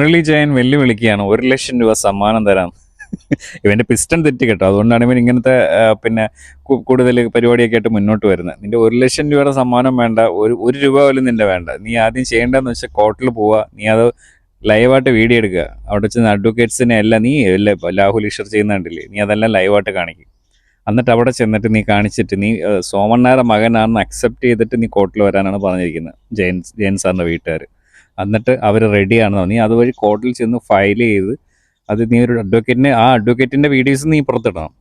മുരളി ജയൻ വെല്ലുവിളിക്കുകയാണ് ഒരു ലക്ഷം രൂപ സമ്മാനം തരാം ഇവന്റെ പിസ്റ്റൺ തെറ്റി കേട്ടോ. അതുകൊണ്ടാണ് ഇവൻ ഇങ്ങനത്തെ പിന്നെ കൂടുതൽ പരിപാടിയൊക്കെ ആയിട്ട് മുന്നോട്ട് വരുന്നത്. നിന്റെ ഒരു ലക്ഷം രൂപയുടെ സമ്മാനം വേണ്ട ഒരു ഒരു രൂപ പോലും നിന്റെ വേണ്ട. നീ ആദ്യം ചെയ്യേണ്ടതെന്ന് വെച്ചാൽ കോർട്ടിൽ പോവുക നീ അത് ലൈവായിട്ട് വീഡിയോ എടുക്കുക. അവിടെ ചെന്ന് അഡ്വക്കേറ്റ്സിനെ എല്ലാം നീ അല്ലേ ലാഹുൽ ഈഷർ ചെയ്യുന്നുണ്ടല്ലേ നീ അതെല്ലാം ലൈവായിട്ട് കാണിക്കും. എന്നിട്ട് അവിടെ ചെന്നിട്ട് നീ കാണിച്ചിട്ട് നീ സോമണ്ണാരുടെ മകനാണെന്ന് അക്സെപ്റ്റ് ചെയ്തിട്ട് നീ കോർട്ടിൽ വരാനാണ് പറഞ്ഞിരിക്കുന്നത് ജയൻ ജയൻ സാറിന്റെ വീട്ടുകാർ എന്നിട്ട് അവർ റെഡിയാണെന്നോ നീ അതുവഴി കോർട്ടിൽ ചെന്ന് ഫയൽ ചെയ്ത് അത് നീ ഒരു അഡ്വക്കേറ്റിന് ആ അഡ്വക്കേറ്റിന്റെ വീഡിയോസ് നീ പുറത്തിടണം.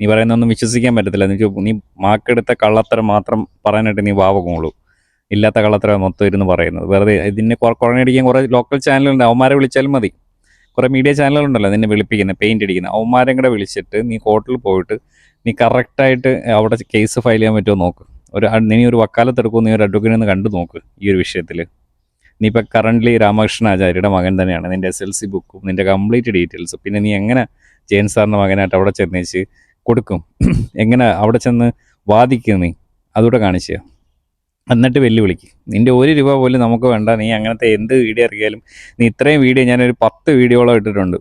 നീ പറയുന്നൊന്നും വിശ്വസിക്കാൻ പറ്റത്തില്ല. എന്ന് നീ മാക്കെടുത്ത കള്ളത്തരം മാത്രം പറയാനായിട്ട് നീ വാവകുള്ളൂ ഇല്ലാത്ത കള്ളത്തരം മൊത്തം ഇരുന്ന് പറയുന്നത്. വെറുതെ ഇതിനെ കുറഞ്ഞടിക്കാൻ കുറേ ലോക്കൽ ചാനലുണ്ട് അവന്മാരെ വിളിച്ചാലും മതി. കുറേ മീഡിയ ചാനലുകളുണ്ടല്ലോ നിന്നെ വിളിപ്പിക്കുന്നത് പെയിന്റ് അടിക്കുന്ന. അവന്മാരും കൂടെ വിളിച്ചിട്ട് നീ കോർട്ടിൽ പോയിട്ട് നീ കറക്റ്റായിട്ട് അവിടെ കേസ് ഫയൽ ചെയ്യാൻ പറ്റുമോ നോക്ക്. ഒരു നീ ഒരു വക്കാലത്തെടുക്കുമോ നീ ഒരു അഡ്വക്കേറ്റ് ഒന്ന് കണ്ടു നോക്ക് ഈ ഒരു വിഷയത്തിൽ നീ ഇപ്പം കറന്റ്ലി രാമകൃഷ്ണ ആചാര്യയുടെ മകൻ തന്നെയാണ്. നിന്റെ എസ് എൽ സി ബുക്കും നിന്റെ കംപ്ലീറ്റ് ഡീറ്റെയിൽസും പിന്നെ നീ എങ്ങനെ ജയൻ സാറിന്റെ മകനായിട്ട് അവിടെ ചെന്നേച്ച് കൊടുക്കും? എങ്ങനെ അവിടെ ചെന്ന് വാദിക്കും നീ? അതുകൂടെ കാണിച്ചു എന്നിട്ട് വെല്ലുവിളിക്ക്. നിന്റെ ഒരു രൂപ പോലും നമുക്ക് വേണ്ട. നീ അങ്ങനത്തെ എന്ത് വീഡിയോ ഇറക്കിയാലും നീ ഇത്രയും വീഡിയോ ഞാനൊരു പത്ത് വീഡിയോളം ഇട്ടിട്ടുണ്ട്.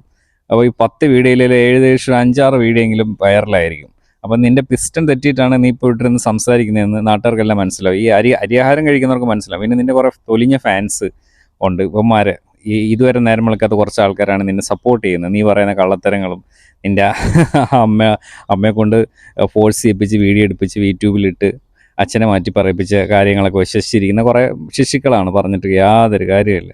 അപ്പോൾ ഈ പത്ത് വീഡിയോയിൽ ഏകദേശം അഞ്ചാറ് വീഡിയോ എങ്കിലും വൈറലായിരിക്കും അപ്പം നിന്റെ പിസ്റ്റൺ തെറ്റിയിട്ടാണ് നീ ഇപ്പോൾ ഇട്ടിരുന്ന് സംസാരിക്കുന്നതെന്ന് നാട്ടുകാർക്കെല്ലാം മനസ്സിലാവും. ഈ അരി അരിയാഹാരം കഴിക്കുന്നവർക്ക് മനസ്സിലാവും. പിന്നെ നിന്റെ കുറേ തൊലിഞ്ഞ ഫാൻസ് ഉണ്ട് ഇവന്മാർ ഈ ഇതുവരെ നേരം വിളിക്കാത്ത കുറച്ച് ആൾക്കാരാണ് നിന്നെ സപ്പോർട്ട് ചെയ്യുന്നത്. നീ പറയുന്ന കള്ളത്തരങ്ങളും നിന്റെ അമ്മ അമ്മയെ കൊണ്ട് ഫോഴ്സ് ചെയ്യിപ്പിച്ച് വീഡിയോ എടുപ്പിച്ച് യൂട്യൂബിലിട്ട് അച്ഛനെ മാറ്റി പറയിപ്പിച്ച കാര്യങ്ങളൊക്കെ വിശ്വസിച്ചിരിക്കുന്ന കുറേ ശിശുക്കളാണ് പറഞ്ഞിട്ട് യാതൊരു കാര്യമില്ല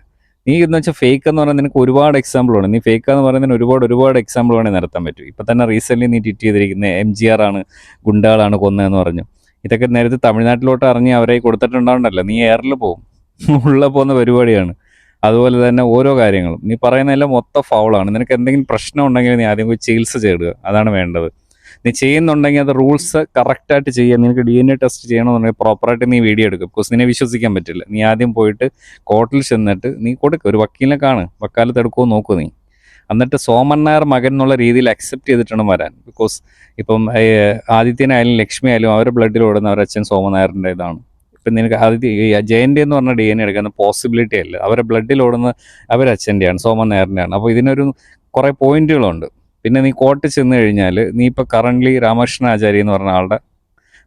നീ എന്ന് വെച്ചാൽ ഫേക്ക് എന്ന് പറയുന്നത് നിനക്ക് ഒരുപാട് എക്സാമ്പിൾ ഉണ്ട്. നീ ഫേക്ക് എന്ന് പറയുന്നതിന് ഒരുപാട് ഒരുപാട് എക്സാമ്പിൾ വേണേൽ നടത്താൻ പറ്റും. ഇപ്പം തന്നെ റീസെന്റ്ലി നീ ട്വിറ്റ് ചെയ്തിരിക്കുന്ന എം ജി ആർ ആണ് ഗുണ്ടകളാണ് കൊന്നതെന്ന് പറഞ്ഞു. ഇതൊക്കെ നേരത്തെ തമിഴ്നാട്ടിലോട്ട് ഇറങ്ങി അവരെ കൊടുത്തിട്ടുണ്ടാവണ്ടല്ലോ നീ എയറിൽ പോകും ഉള്ള പോകുന്ന പരിപാടിയാണ്. അതുപോലെ തന്നെ ഓരോ കാര്യങ്ങളും. നീ പറയുന്നതെല്ലാം മൊത്തം ഫൗളാണ് നിനക്ക് എന്തെങ്കിലും പ്രശ്നം ഉണ്ടെങ്കിൽ നീ ആദ്യം പോയി ചികിത്സ ചേടുക അതാണ് വേണ്ടത്. നീ ചെയ്യുന്നുണ്ടെങ്കിൽ അത് റൂൾസ് കറക്റ്റായിട്ട് ചെയ്യുക നിനക്ക് ഡി എൻ എ ടെസ്റ്റ് ചെയ്യണമെന്നുണ്ടെങ്കിൽ പ്രോപ്പറായിട്ട് നീ വീഡിയോ എടുക്കും. ബിക്കോസ് നിന്നെ വിശ്വസിക്കാൻ പറ്റില്ല. നീ ആദ്യം പോയിട്ട് കോർട്ടിൽ ചെന്നിട്ട് നീ കൊടുക്കുക ഒരു വക്കീലിനെ കാണ്. വക്കാലത്ത് എടുക്കുമോ നോക്കൂ നീ. എന്നിട്ട് സോമൻ മകൻ എന്നുള്ള രീതിയിൽ അക്സെപ്റ്റ് ചെയ്തിട്ടാണ് വരാൻ. ബിക്കോസ് ഇപ്പം ആദിത്യനായാലും ലക്ഷ്മി ആയാലും അവരുടെ ബ്ലഡിൽ ഓടുന്ന അവരുടെ അച്ഛൻ സോമൻ ഇതാണ്. ഇപ്പം നിനക്ക് ആദിത്യ ജയന്റെ എന്ന് പറഞ്ഞ ഡി എൻ എടുക്കുന്ന പോസിബിലിറ്റി അല്ല. അവരുടെ ബ്ലഡിൽ ഓടുന്ന അവരുടെ അച്ഛന്റെയാണ് സോമൻ നായറിന്റെയാണ് അപ്പോൾ ഇതിനൊരു കുറേ പോയിന്റുകളുണ്ട് പിന്നെ നീ കോട്ട് ചെന്ന് കഴിഞ്ഞാൽ നീ ഇപ്പോൾ കറന്റ്ലി ആചാര്യ എന്ന് പറഞ്ഞ ആളുടെ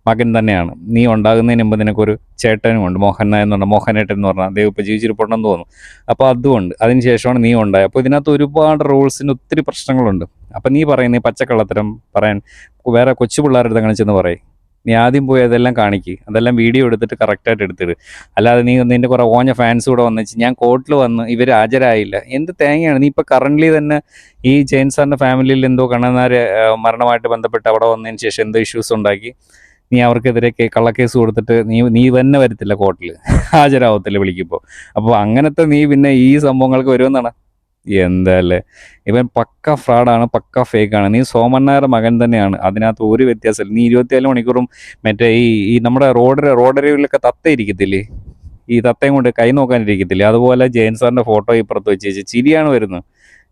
മകൻ തന്നെയാണ്. നീ ഉണ്ടാകുന്നതിന് മുമ്പ് ചേട്ടനും ഉണ്ട് മോഹൻ എന്ന് പറഞ്ഞ മോഹനേട്ടൻ എന്ന് പറഞ്ഞാൽ അദ്ദേഹം ഇപ്പോൾ ജീവിച്ചിരിപ്പുണ്ടെന്ന് തോന്നുന്നു. അപ്പോൾ അതുകൊണ്ട് അതിനുശേഷമാണ് നീ ഉണ്ടായത്. അപ്പോൾ ഇതിനകത്ത് ഒരുപാട് റൂൾസിന് ഒത്തിരി പ്രശ്നങ്ങളുണ്ട്. അപ്പോൾ നീ പറയുന്ന പച്ചക്കള്ളത്തരം പറയാൻ വേറെ കൊച്ചു പിള്ളേരുടെ അങ്ങനെ ചെന്ന് പറയും. നീ ആദ്യം പോയി അതെല്ലാം കാണിക്ക്. അതെല്ലാം വീഡിയോ എടുത്തിട്ട് കറക്റ്റായിട്ട് എടുത്തിട്. അല്ലാതെ നീ നിന്റെ കുറേ ഓഞ്ഞ ഫാൻസ് കൂടെ വന്നിച്ച് ഞാൻ കോർട്ടിൽ വന്ന് ഇവർ ഹാജരായില്ല. എന്ത് തേങ്ങയാണ്? നീ ഇപ്പോൾ കറന്റ്ലി തന്നെ ഈ ജെയിൻ സാറിന്റെ ഫാമിലിയിൽ എന്തോ കണ്ണന്മാരെ മരണമായിട്ട് ബന്ധപ്പെട്ട് അവിടെ വന്നതിന് ശേഷം എന്തോ ഇഷ്യൂസ് ഉണ്ടാക്കി. നീ അവർക്കെതിരെ കള്ളക്കേസ് കൊടുത്തിട്ട് നീ നീ തന്നെ വരത്തില്ല കോർട്ടിൽ ഹാജരാവത്തില്ല വിളിക്കുമ്പോൾ അപ്പോൾ അങ്ങനത്തെ നീ പിന്നെ ഈ സംഭവങ്ങൾക്ക് വരുമെന്നാണ്? എന്താല്ലേ? ഇവൻ പക്ക ഫ്രോഡാണ് പക്ക ആണ്. നീ സോമൻ മകൻ തന്നെയാണ്. അതിനകത്ത് ഒരു വ്യത്യാസമില്ല. നീ ഇരുപത്തിനാല് മണിക്കൂറും മറ്റേ ഈ ഈ നമ്മുടെ റോഡ് റോഡരികളിലൊക്കെ തത്ത ഇരിക്കത്തില്ലേ? ഈ തത്തയും കൊണ്ട് കൈ നോക്കാനിരിക്കത്തില്ലേ? അതുപോലെ ജയൻ സാറിന്റെ ഫോട്ടോ ഇപ്പുറത്ത് വെച്ച് വെച്ച് ചിരിയാണ് വരുന്നത്.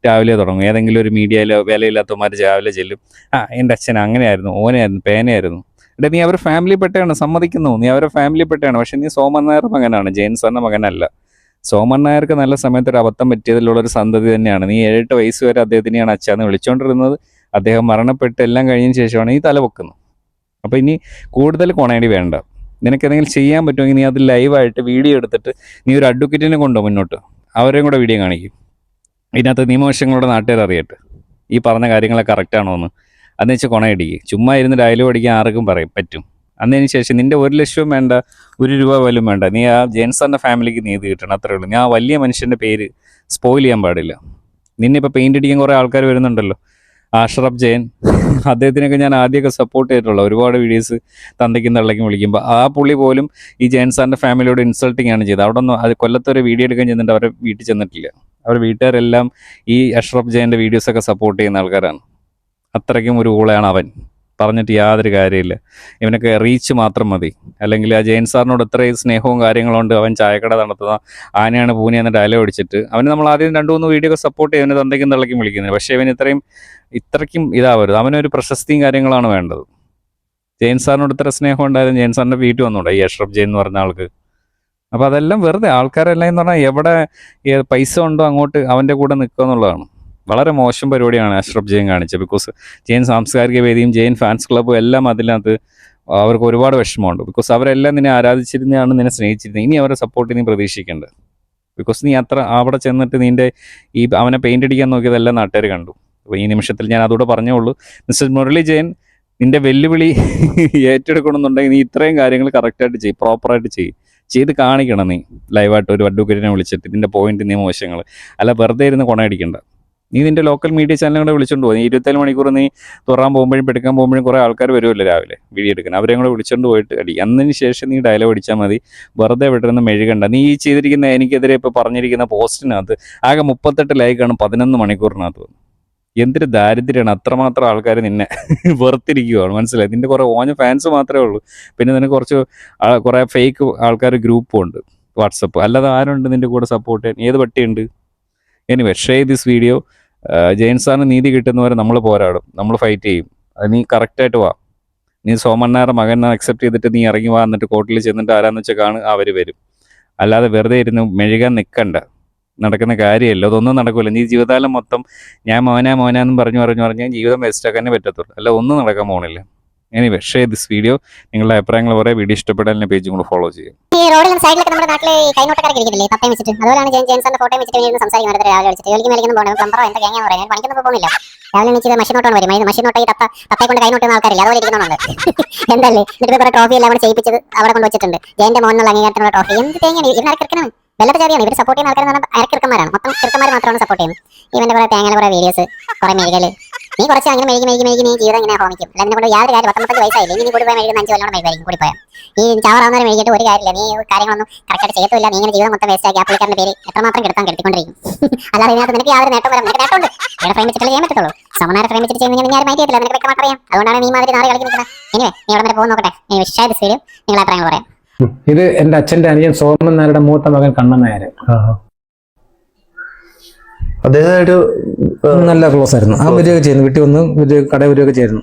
രാവിലെ തുടങ്ങും. ഏതെങ്കിലും ഒരു മീഡിയയിലോ വിലയില്ലാത്തമാർ രാവിലെ ചെല്ലും. ആ എന്റെ അച്ഛൻ അങ്ങനെയായിരുന്നു. ഓനെയായിരുന്നു. പേനയായിരുന്നു. എടാ നീ അവരുടെ ഫാമിലി പെട്ടയാണ്. സമ്മതിക്കുന്നു. നീ അവരെ ഫാമിലി പെട്ടയാണ്. പക്ഷെ നീ സോമൻ നായർ മകനാണ്. ജയൻ സാറിന്റെ മകനല്ല. സോമൻ നായർക്ക് നല്ല സമയത്ത് ഒരു അബദ്ധം പറ്റിയതിലുള്ള ഒരു സന്തതി തന്നെയാണ്. നീ ഏഴെട്ട് വയസ്സ് വരെ അദ്ദേഹത്തിനെയാണ് അച്ഛന്ന് വിളിച്ചുകൊണ്ടിരുന്നത് അദ്ദേഹം മരണപ്പെട്ട് എല്ലാം കഴിഞ്ഞ ശേഷമാണ് ഈ തല പൊക്കുന്നത്. അപ്പോൾ ഇനി കൂടുതൽ കൊണേടി വേണ്ട. നിനക്ക് എന്തെങ്കിലും ചെയ്യാൻ പറ്റുമെങ്കിൽ നീ അത് ലൈവായിട്ട് വീഡിയോ എടുത്തിട്ട് നീ ഒരു അഡ്വക്കേറ്റിനെ കൊണ്ടോ മുന്നോട്ട്. അവരെയും കൂടെ വീഡിയോ കാണിക്കും. ഇതിനകത്ത് നിയമവശങ്ങളുടെ നാട്ടുകാർ അറിയട്ടെ. ഈ പറഞ്ഞ കാര്യങ്ങളെ കറക്റ്റാണോ എന്ന് അതെന്ന് വെച്ചാൽ കൊണയടിക്കുക ചുമ്മാ ഇരുന്ന് ഡയലോഗ് അടിക്കാൻ ആർക്കും പറയും പറ്റും. അന്നതിന് ശേഷം നിന്റെ ഒരു ലക്ഷവും വേണ്ട ഒരു രൂപ പോലും വേണ്ട. നീ ആ ജെയിൻസാറിന്റെ ഫാമിലിക്ക് നീതി കിട്ടണം. അത്രേ ഉള്ളൂ. ഞാൻ വലിയ മനുഷ്യന്റെ പേര് സ്പോയിൽ ചെയ്യാൻ പാടില്ല. നിന്നെ ഇപ്പോൾ പെയിന്റ് അടിക്കാൻ കുറേ ആൾക്കാർ വരുന്നുണ്ടല്ലോ. അഷ്‌റഫ് ജെയിൻ അദ്ദേഹത്തിനൊക്കെ ഞാൻ ആദ്യമൊക്കെ സപ്പോർട്ട് ചെയ്തിട്ടുള്ള. ഒരുപാട് വീഡിയോസ് തന്തയ്ക്കും തള്ളയ്ക്കും വിളിക്കുമ്പോൾ ആ പുള്ളി പോലും ഈ ജയൻ സാറിന്റെ ഫാമിലിയോട് ഇൻസൾട്ടിങ് ആണ് ചെയ്തത്. അവിടെ ഒന്നും അത് കൊല്ലത്തൊരു വീഡിയോ എടുക്കാൻ ചെന്നിട്ട് അവരെ വീട്ടിൽ ചെന്നിട്ടില്ല. അവരുടെ വീട്ടുകാരെല്ലാം ഈ അഷ്റഫ് ജയന്റെ വീഡിയോസൊക്കെ സപ്പോർട്ട് ചെയ്യുന്ന ആൾക്കാരാണ്. അത്രയ്ക്കും ഒരു ഊളയാണ് അവൻ. പറഞ്ഞിട്ട് യാതൊരു കാര്യമില്ല. ഇവനൊക്കെ റീച്ച് മാത്രം മതി. അല്ലെങ്കിൽ ആ ജെയിൻ സാറിനോട് ഇത്രയും സ്നേഹവും കാര്യങ്ങളും ഉണ്ട്. അവൻ ചായക്കട നടത്തുന്ന ആനയാണ് പൂനെ എന്ന ഡയലോഗ് അടിച്ചിട്ട് അവന് നമ്മൾ ആദ്യം രണ്ടു മൂന്ന് വീഡിയോ ഒക്കെ സപ്പോർട്ട് ചെയ്യും അവന് തന്തയ്ക്കും വിളിക്കുന്നത്. പക്ഷേ ഇവൻ ഇത്രയും ഇത്രയ്ക്കും ഇതാവരുത്. അവനൊരു പ്രശസ്തിയും കാര്യങ്ങളാണ് വേണ്ടത്. ജെയിൻ സാറിനോട് ഇത്ര സ്നേഹം ഉണ്ടായിരുന്നു ജയൻ സാറിന്റെ വീട്ടിൽ വന്നുകൂടെ ഈ അഷ്റഫ് ജയൻ എന്ന് പറഞ്ഞ ആൾക്ക്? അപ്പോൾ അതെല്ലാം വെറുതെ. ആൾക്കാരെല്ലാം എന്ന് പറഞ്ഞാൽ എവിടെ പൈസ ഉണ്ടോ അങ്ങോട്ട് അവന്റെ കൂടെ നിൽക്കുക എന്നുള്ളതാണ്. വളരെ മോശം പരിപാടിയാണ് അഷ്റഫ് ജെയിൻ കാണിച്ചത്. ബിക്കോസ് ജെയിൻ സാംസ്കാരിക വേദിയും ജെയിൻ ഫാൻസ് ക്ലബ്ബും എല്ലാം അതിനകത്ത് അവർക്ക് ഒരുപാട് വിഷമമുണ്ട്. ബിക്കോസ് അവരെല്ലാം നിന്നെ ആരാധിച്ചിരുന്നതാണ് നിന്നെ സ്നേഹിച്ചിരുന്നത്. ഇനി അവരെ സപ്പോർട്ട് നീ പ്രതീക്ഷിക്കേണ്ടത് ബിക്കോസ് നീ അത്ര അവിടെ ചെന്നിട്ട് നിന്റെ ഈ അവനെ പെയിന്റ് അടിക്കാൻ നോക്കിയതെല്ലാം നാട്ടുകാർ കണ്ടു. അപ്പോൾ ഈ നിമിഷത്തിൽ ഞാൻ അതോടെ പറഞ്ഞോളൂ മിസ്റ്റർ മുരളി ജെയിൻ നിന്റെ വെല്ലുവിളി ഏറ്റെടുക്കണമെന്നുണ്ടെങ്കിൽ നീ ഇത്രയും കാര്യങ്ങൾ കറക്റ്റായിട്ട് ചെയ്യും പ്രോപ്പറായിട്ട് ചെയ്യും. ചെയ്ത് കാണിക്കണം നീ. ലൈവായിട്ട് ഒരു അഡ്വക്കേറ്റിനെ വിളിച്ചിട്ട്. ഇതിന്റെ പോയിന്റ് നിയമവശങ്ങൾ അല്ല വെറുതെ ഇരുന്ന് കൊണയടിക്കണ്ട. നീ നിന്റെ ലോക്കൽ മീഡിയ ചാനലുകളെ വിളിച്ചോണ്ട് പോകും നീ ഇരുപത്തേഴ് മണിക്കൂർ നീ തുറക്കാൻ പോകുമ്പോഴും പെടുക്കാൻ പോകുമ്പോഴും കുറേ ആൾക്കാർ വരുമല്ലോ രാവിലെ വീഡിയോ എടുക്കാൻ. അവരെ കൂടെ വിളിച്ചോണ്ട് പോയിട്ട് അടി. അന്നതിന് ശേഷം നീ ഡയലോഗ് അടിച്ചാൽ മതി. വെറുതെ വിട്ടിരുന്ന് മെഴുകണ്ട. നീ ഈ ചെയ്തിരിക്കുന്ന എനിക്കെതിരെ ഇപ്പോൾ പറഞ്ഞിരിക്കുന്ന പോസ്റ്റിനകത്ത് ആകെ മുപ്പത്തെട്ട് ലൈക്കാണ് പതിനൊന്ന് മണിക്കൂറിനകത്ത് വന്നു. എന്തൊരു ദാരിദ്ര്യമാണ്. അത്രമാത്രം ആൾക്കാർ നിന്നെ വെറുത്തിരിക്കുകയാണ് മനസ്സിലായി? നിന്റെ കുറേ ഓഞ്ഞ ഫാൻസ് മാത്രമേ ഉള്ളൂ. പിന്നെ നിനക്ക് കുറച്ച് കുറെ കുറേ ഫേക്ക് ആൾക്കാർ ഗ്രൂപ്പും ഉണ്ട്. വാട്സപ്പ് അല്ലാതെ ആരുണ്ട് നിന്റെ കൂടെ സപ്പോർട്ട് ചെയ്യാൻ? ഏത് പട്ടിയുണ്ട്? Anyway share this video Jain സാറിന് നീതി കിട്ടുന്നവരെ നമ്മൾ പോരാടും. നമ്മൾ ഫൈറ്റ് ചെയ്യും. അത് നീ കറക്റ്റായിട്ട് വാ. നീ സോമണ്ണാറെ മകൻ അക്സെപ്റ്റ് ചെയ്തിട്ട് നീ ഇറങ്ങി വാ എന്നിട്ട് കോർട്ടിൽ ചെന്നിട്ട് ആരാന്ന് വെച്ചാൽ കാണുക അവർ വരും. അല്ലാതെ വെറുതെ ഇരുന്ന് മെഴുകാൻ നിൽക്കണ്ട നടക്കുന്ന കാര്യമല്ല. അതൊന്നും നടക്കില്ല നീ ജീവിതകാലം മൊത്തം ഞാൻ മോനാ മോനാന്നും പറഞ്ഞു പറഞ്ഞു പറഞ്ഞാൽ ജീവിതം വേസ്റ്റാക്കാനേ പറ്റത്തുള്ളൂ. അല്ല ഒന്നും നടക്കാൻ പോകണില്ല എനിവേ ഷെയർ ദിസ് വീഡിയോ നിങ്ങളുടെ അഭിപ്രായങ്ങൾ പറയാം. വീഡിയോ ഇഷ്ടപ്പെട്ടാൽ പേജും കൂടെ ഫോളോ ചെയ്യും ഈ റോഡിലും സൈഡിലൊക്കെ നമ്മുടെ നാട്ടിലെ ഈ കൈനോട്ടക്കാരൊക്കെ ഇരിക്കുന്നില്ലേ? പപ്പയും വെച്ചിട്ട്. അതുപോലെയാണ് ജെയിൻ ജെയിൻസന്റെ ഫോട്ടോ വെച്ചിട്ട് ഇരുന്ന് സംസാരിക്കുന്നത് രാവിലെ വിളിച്ചിട്ട്. ജോലിക്ക് മേലിക്കുന്നു പോകണം പ്ലംബറോ എന്താ ഗ്യാങ്ങാന്ന് ഞാൻ പണിക്കൊന്നും പോകുന്നില്ല. രാവിലെ എനിക്ക് മഷിനോട്ടാണ് വരും. നോട്ട് ഈ തപ്പ തപ്പയെ കൊണ്ട് കൈനോട്ടുന്ന ആൾക്കാരില്ല? അതുപോലെ ഇരിക്കുന്നുണ്ട് എന്തല്ലേ? എന്നിട്ട് കുറെ ട്രോഫി എല്ലാം കൂടെ ചെയ്യിപ്പിച്ചത് അവിടെ കൊണ്ട് വെച്ചിട്ടുണ്ട്. ജയന്റെ മോനുള്ള അംഗീകാരത്തിനുള്ള ട്രോഫി എന്ത് തേങ്ങയാണ്? ഇവർ കിടക്കണം വെള്ളത്തെ ചാതിയാണ്? ഇവർ സപ്പോർട്ട് ചെയ്യുന്ന ആൾക്കാർ അരക്കിറക്കന്മാരാണ് മൊത്തം ചെറുക്കന്മാർ മാത്രമാണ് സപ്പോർട്ട് ചെയ്യുന്നത്. ഇവന്റെ കുറെ തേങ്ങയുടെ കുറെ വീഡിയോസ് കുറെ മെഴുകൽ നീ കുറച്ച് അങ്ങനെ മെഴുകി മെഴുകി മെഴുകി നീ ജീവിതം ഇങ്ങനെ ഹോമിക്കും. അല്ലെങ്കിൽ കൊണ്ട് യാതൊരു കാര്യം പത്തൊമ്പത്തഞ്ച് വയസ്സായില്ലേ ഇനി നീ കൂടി പോയി മെഴുകുന്ന അഞ്ച് കൊല്ലം മെഴുകായിരിക്കും കൂടി പോയാൽ ഈ ചാവറാവുന്നവരെ മെഴുകിട്ട് ഒരു കാര്യമില്ല. നീ കാര്യങ്ങളൊന്നും കറക്റ്റായിട്ട് ചെയ്യത്തില്ല നീ ഇങ്ങനെ ജീവിതം മൊത്തം വേസ്റ്റ് ആക്കി ആപ്പിളിക്കാരന്റെ പേര് എത്രമാത്രം കിടത്താൻ കെടുത്തിക്കൊണ്ടിരിക്കും. അല്ലാതെ ഇതിനകത്ത് നിനക്ക് യാതൊരു നേട്ടം വരാം നിനക്ക് നേട്ടമുണ്ട്. ഇവിടെ ഫ്രെയിം വെച്ചിട്ട് ചെയ്യാൻ പറ്റത്തുള്ളൂ. സമനാരെ ഫ്രെയിം വെച്ചിട്ട് ചെയ്യുന്ന ഞാൻ മൈൻഡ് ചെയ്തില്ല നിനക്ക് വ്യക്തമായിട്ട് അറിയാം. അതുകൊണ്ടാണ് നീ മാതിരി നാളെ കളിക്കുന്നത് എനിവേ നീ ഇവിടെ വരെ പോകുന്ന നോക്കട്ടെ. നീ വിശ്വാസ വീഡിയോ നിങ്ങളെ അഭിപ്രായങ്ങൾ പറയാം. ഇത് എന്റെ അച്ഛന്റെ അനിയൻ സോമൻ നായരുടെ മൂത്ത മകൻ കണ്ണൻ നായർ അദ്ദേഹമായിട്ട് നല്ല ക്ലോസ് ആയിരുന്നു. ആ വരികയൊക്കെ ചെയ്യുന്നു. വീട്ടിൽ വന്ന് ഒരു കട വരികയൊക്കെ ചെയ്യുന്നു.